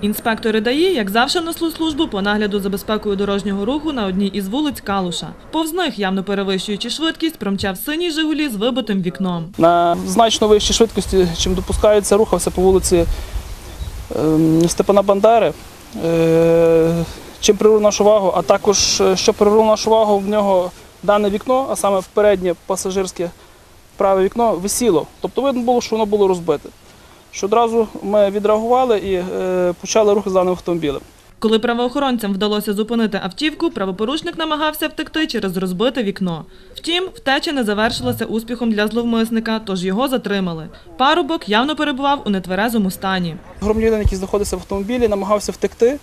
Інспектори ДАІ, як завжди, несли службу по нагляду за безпекою дорожнього руху на одній із вулиць Калуша. Повз них, явно перевищуючи швидкість, промчав синій «Жигулі» з вибитим вікном. на значно вищій швидкості, чим допускається, рухався по вулиці ем, Степана Бандери. Е, Чим привернув нашу увагу, а також е, що привернув нашу увагу, в нього дане вікно, а саме переднє пасажирське праве вікно, висіло. Тобто видно було, що воно було розбите. Що одразу ми відреагували і е, почали рухи з даним автомобілем. Коли правоохоронцям вдалося зупинити автівку, правопорушник намагався втекти через розбите вікно. Втім, втеча не завершилася успіхом для зловмисника, тож його затримали. Парубок явно перебував у нетверезому стані. Громадянин, який знаходився в автомобілі, намагався втекти,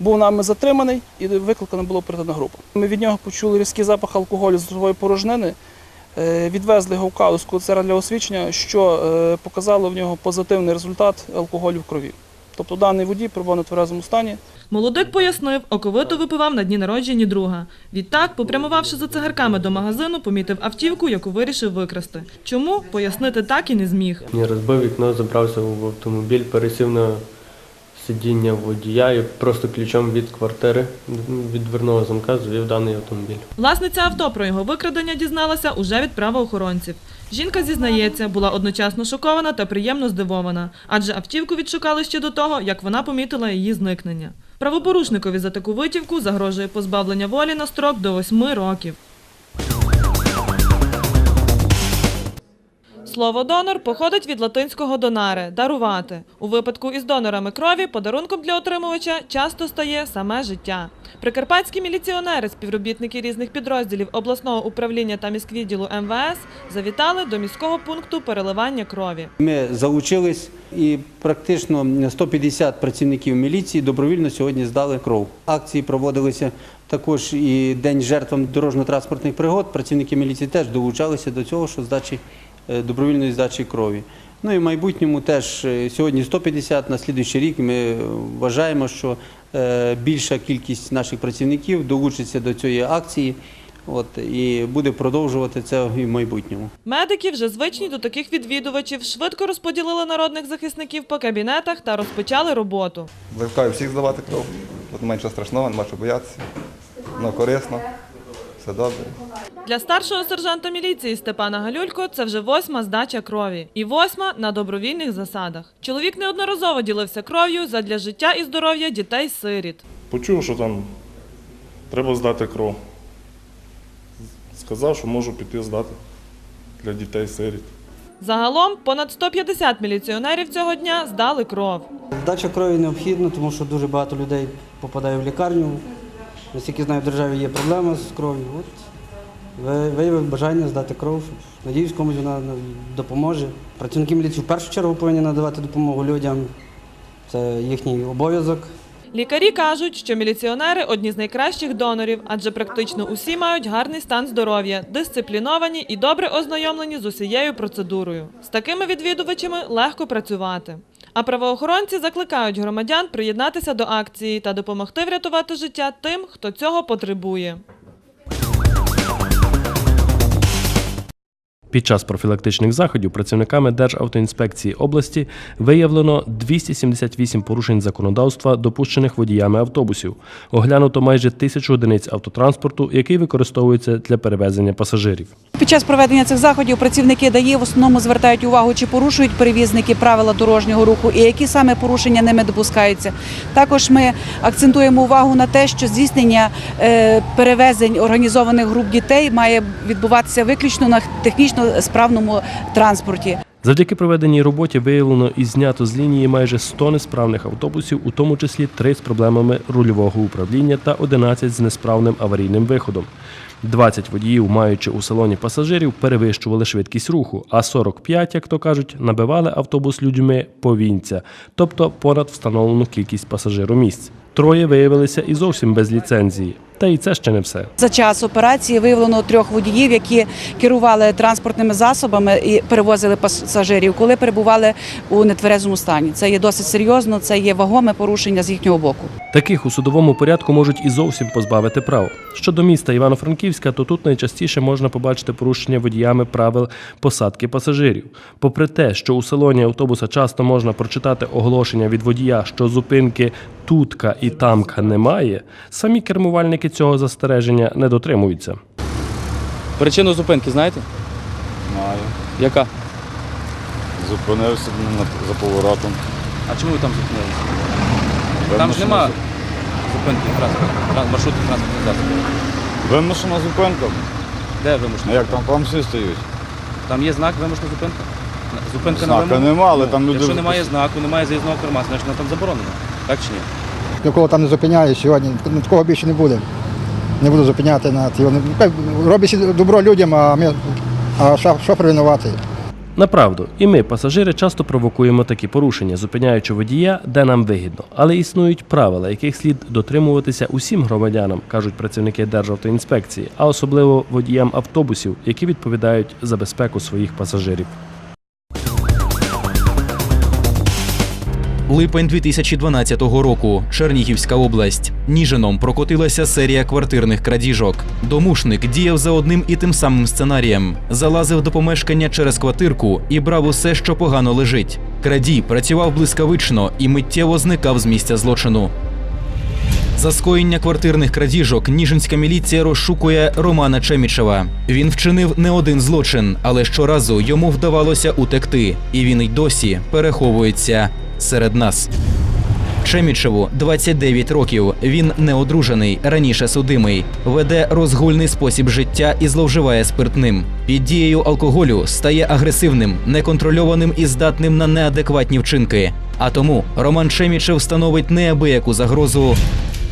був нами затриманий і викликана була оперативна група. Ми від нього почули різкий запах алкоголю з ротової порожнини, відвезли його в Калуську для освідчення, що е, показало в нього позитивний результат алкоголю в крові. Тобто даний водій перебував на тверезому стані. Молодик пояснив, оковито випивав на дні народження друга. Відтак, попрямувавши за цигарками до магазину, помітив автівку, яку вирішив викрасти. Чому пояснити так і не зміг. Я розбив вікно, забрався в автомобіль, пересів на сидіння водія і просто ключом від квартири, від дверного замка завів даний автомобіль. Власниця авто про його викрадення дізналася уже від правоохоронців. Жінка зізнається, була одночасно шокована та приємно здивована, адже автівку відшукали ще до того, як вона помітила її зникнення. Правопорушникові за таку витівку загрожує позбавлення волі на строк до 8 років. Слово донор походить від латинського донаре дарувати. У випадку із донорами крові подарунком для отримувача часто стає саме життя. Прикарпатські міліціонери, співробітники різних підрозділів обласного управління та міськвідділу МВС завітали до міського пункту переливання крові. Ми залучились і практично 150 працівників міліції добровільно сьогодні здали кров. Акції проводилися також і День жертвам дорожньо-транспортних пригод. Працівники міліції теж долучалися до цього, що здачі добровільної здачі крові. Ну і в майбутньому теж е, сьогодні 150, на слідуючий рік ми вважаємо, що е, більша кількість наших працівників долучиться до цієї акції. От, і буде продовжувати це і в майбутньому. Медики, вже звичні до таких відвідувачів, швидко розподілили народних захисників по кабінетах та розпочали роботу. Закликаю всіх здавати кров. Тут менше страшного, нема що боятися. Воно корисно, все добре. Для старшого сержанта міліції Степана Галюлько це вже восьма здача крові. І восьма на добровільних засадах. Чоловік неодноразово ділився кров'ю задля життя і здоров'я дітей-сиріт. Почув, що там треба здати кров. Сказав, що можу піти здати для дітей сиріт. Загалом понад 150 міліціонерів цього дня здали кров. Здача крові необхідна, тому що дуже багато людей попадає в лікарню. Наскільки знаю, в державі є проблема з кров'ю. От виявив бажання здати кров. Надіюсь, комусь вона допоможе. Працівники міліції в першу чергу повинні надавати допомогу людям. Це їхній обов'язок. Лікарі кажуть, що міліціонери одні з найкращих донорів, адже практично усі мають гарний стан здоров'я, дисципліновані і добре ознайомлені з усією процедурою. З такими відвідувачами легко працювати. А правоохоронці закликають громадян приєднатися до акції та допомогти врятувати життя тим, хто цього потребує. Під час профілактичних заходів працівниками Державтоінспекції області виявлено 278 порушень законодавства, допущених водіями автобусів. Оглянуто майже тисячу одиниць автотранспорту, який використовується для перевезення пасажирів. Під час проведення цих заходів працівники ДАІ в основному звертають увагу, чи порушують перевізники правила дорожнього руху і які саме порушення ними допускаються. Також ми акцентуємо увагу на те, що здійснення е, перевезень організованих груп дітей має відбуватися виключно на технічно справному транспорті. Завдяки проведеній роботі виявлено і знято з лінії майже 100 несправних автобусів, у тому числі 3 з проблемами рульового управління та 11 з несправним аварійним виходом. 20 водіїв, маючи у салоні пасажирів, перевищували швидкість руху, а 45, як то кажуть, набивали автобус людьми повінця, тобто понад встановлену кількість пасажиромісць. Троє виявилися і зовсім без ліцензії. Та і це ще не все. За час операції виявлено трьох водіїв, які керували транспортними засобами і перевозили пасажирів, коли перебували у нетверезому стані. Це є досить серйозно, це є вагоме порушення з їхнього боку. Таких у судовому порядку можуть і зовсім позбавити прав. Щодо міста Івано-Франківська, то тут найчастіше можна побачити порушення водіями правил посадки пасажирів. Попри те, що у салоні автобуса часто можна прочитати оголошення від водія, що зупинки тутка і тамка немає, самі кермувальники цього застереження не дотримуються. Причину зупинки знаєте? Знаю. Яка? Зупинився за поворотом. А чому ви там зупинилися? Вимушена зу- зупинки транспорту, маршруту транспортних засобів. Вимушена зупинка. Де вимушена? Ну як там, там всі стоять. Там є знак вимушена зупинка? Зупинка Знака нема, але там люди. Якщо немає знаку, немає заїзного керма, значить вона там заборонена. Так чи ні? Нікого там не зупиняє сьогодні. Ну, Такого більше не буде. Не буду зупиняти на ті. Ну, роблять добро людям, а ми а шофер винуватий. Направду, і ми, пасажири, часто провокуємо такі порушення, зупиняючи водія, де нам вигідно. Але існують правила, яких слід дотримуватися усім громадянам, кажуть працівники Державтоінспекції, а особливо водіям автобусів, які відповідають за безпеку своїх пасажирів. Липень 2012 року. Чернігівська область. Ніжином прокотилася серія квартирних крадіжок. Домушник діяв за одним і тим самим сценарієм: залазив до помешкання через квартирку і брав усе, що погано лежить. Крадій працював блискавично і миттєво зникав з місця злочину. За скоєння квартирних крадіжок Ніжинська міліція розшукує Романа Чемічева. Він вчинив не один злочин, але щоразу йому вдавалося утекти, і він й досі переховується серед нас. Чемічеву 29 років. Він не одружений, раніше судимий, веде розгульний спосіб життя і зловживає спиртним. Під дією алкоголю стає агресивним, неконтрольованим і здатним на неадекватні вчинки. А тому Роман Чемічев становить неабияку загрозу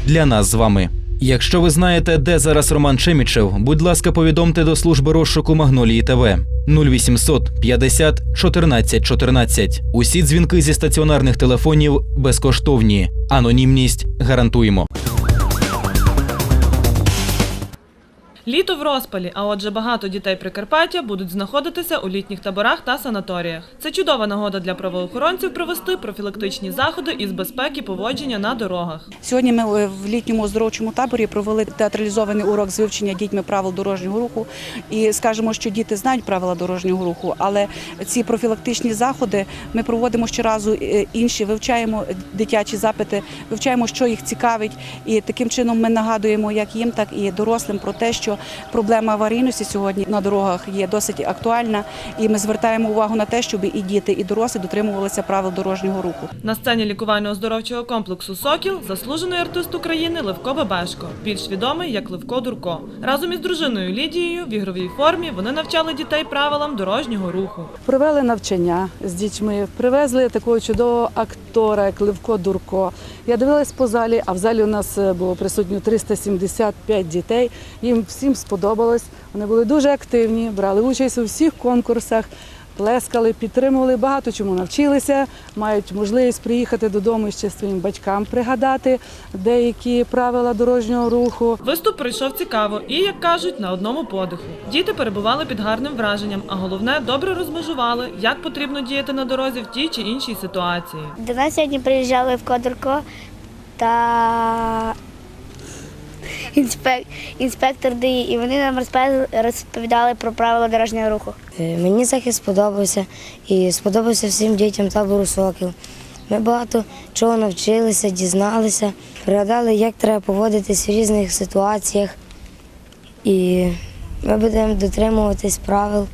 для нас з вами. Якщо ви знаєте, де зараз Роман Чемічев, будь ласка, повідомте до служби розшуку Магнолії ТВ 0800 50 14 14. Усі дзвінки зі стаціонарних телефонів безкоштовні. Анонімність гарантуємо. Літо в розпалі, а отже, багато дітей Прикарпаття будуть знаходитися у літніх таборах та санаторіях. Це чудова нагода для правоохоронців провести профілактичні заходи із безпеки поводження на дорогах. Сьогодні ми е, в літньому оздоровчому таборі провели театралізований урок з вивчення дітьми правил дорожнього руху. І скажемо, що діти знають правила дорожнього руху, але ці профілактичні заходи ми проводимо щоразу е, інші, вивчаємо дитячі запити, вивчаємо, що їх цікавить, і таким чином ми нагадуємо як їм, так і дорослим про те, що проблема аварійності сьогодні на дорогах є досить актуальна, і ми звертаємо увагу на те, щоб і діти, і дорослі дотримувалися правил дорожнього руху. На сцені лікувально-оздоровчого комплексу Сокіл заслужений артист України Левко Бебешко, більш відомий як Левко Дурко. Разом із дружиною Лідією в ігровій формі вони навчали дітей правилам дорожнього руху. Провели навчання з дітьми, привезли такого чудового актора, як Левко Дурко. Я дивилась по залі, а в залі у нас е, було присутньо 375 дітей. Їм всім сподобалось. Вони були дуже активні, брали участь у всіх конкурсах, плескали, підтримували, багато чому навчилися. Мають можливість приїхати додому і ще своїм батькам пригадати деякі правила дорожнього руху. Виступ пройшов цікаво і, як кажуть, на одному подиху. Діти перебували під гарним враженням, а головне добре розмежували, як потрібно діяти на дорозі в тій чи іншій ситуації. До нас сьогодні приїжджали в Кодурко та інспек... інспектор ДІ, і вони нам розповідали про правила дорожнього руху. Е, Мені захід сподобався і сподобався всім дітям табору Сокіл. Ми багато чого навчилися, дізналися, пригадали, як треба поводитись в різних ситуаціях. І ми будемо дотримуватись правил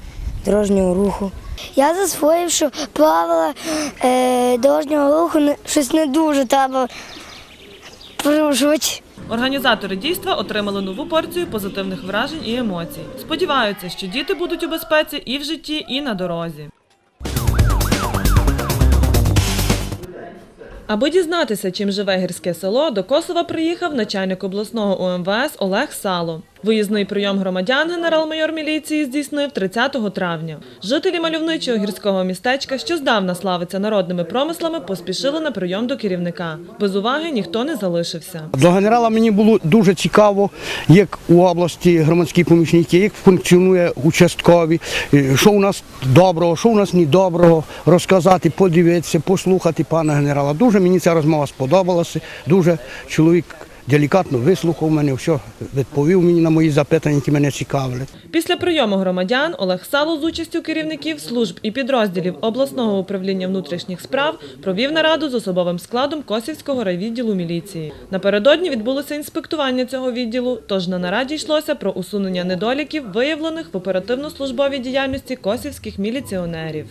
дорожнього руху. Я засвоїв, що правила е, дорожнього руху щось не дуже треба порушувати. Організатори дійства отримали нову порцію позитивних вражень і емоцій. Сподіваються, що діти будуть у безпеці і в житті, і на дорозі. Аби дізнатися, чим живе гірське село, до Косова приїхав начальник обласного УМВС Олег Сало. Виїзний прийом громадян генерал-майор міліції здійснив 30 травня. Жителі мальовничого гірського містечка, що здавна славиться народними промислами, поспішили на прийом до керівника. Без уваги ніхто не залишився. До генерала мені було дуже цікаво, як у області громадські помічники, як функціонує участкові, е, що у нас доброго, що у нас недоброго, розказати, подивитися, послухати пана генерала. Дуже мені ця розмова сподобалася. Дуже чоловік делікатно вислухав мене, все відповів мені на мої запитання, які мене цікавили. Після прийому громадян Олег Сало з участю керівників служб і підрозділів обласного управління внутрішніх справ провів нараду з особовим складом Косівського райвідділу міліції. Напередодні відбулося інспектування цього відділу, тож на нараді йшлося про усунення недоліків, виявлених в оперативно-службовій діяльності косівських міліціонерів.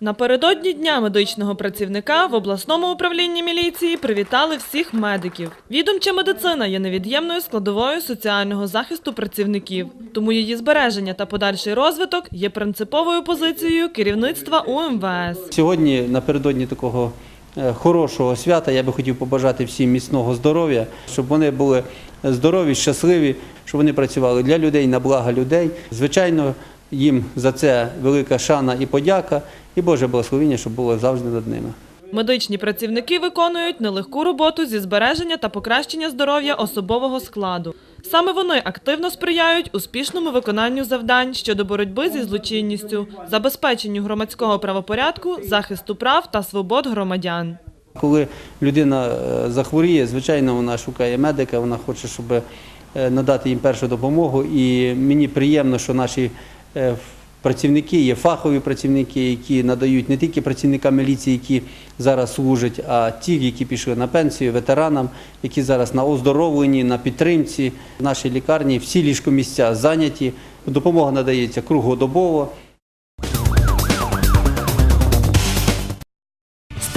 Напередодні Дня медичного працівника в обласному управлінні міліції привітали всіх медиків. Відомча медицина є невід'ємною складовою соціального захисту працівників, тому її збереження та подальший розвиток є принциповою позицією керівництва УМВС. Сьогодні, напередодні такого е, хорошого свята, я би хотів побажати всім міцного здоров'я, щоб вони були здорові, щасливі, щоб вони працювали для людей, на благо людей. Звичайно, їм за це велика шана і подяка, і Боже благословіння, щоб було завжди над ними. Медичні працівники виконують нелегку роботу зі збереження та покращення здоров'я особового складу. Саме вони активно сприяють успішному виконанню завдань щодо боротьби зі злочинністю, забезпеченню громадського правопорядку, захисту прав та свобод громадян. Коли людина е, захворіє, звичайно, вона шукає медика, вона хоче, щоб е, надати їм першу допомогу. І мені приємно, що наші працівники є фахові працівники, які надають не тільки працівникам міліції, які зараз служать, а ті, які пішли на пенсію, ветеранам, які зараз на оздоровленні, на підтримці. В нашій лікарні всі ліжкомісця зайняті. Допомога надається круглодобово.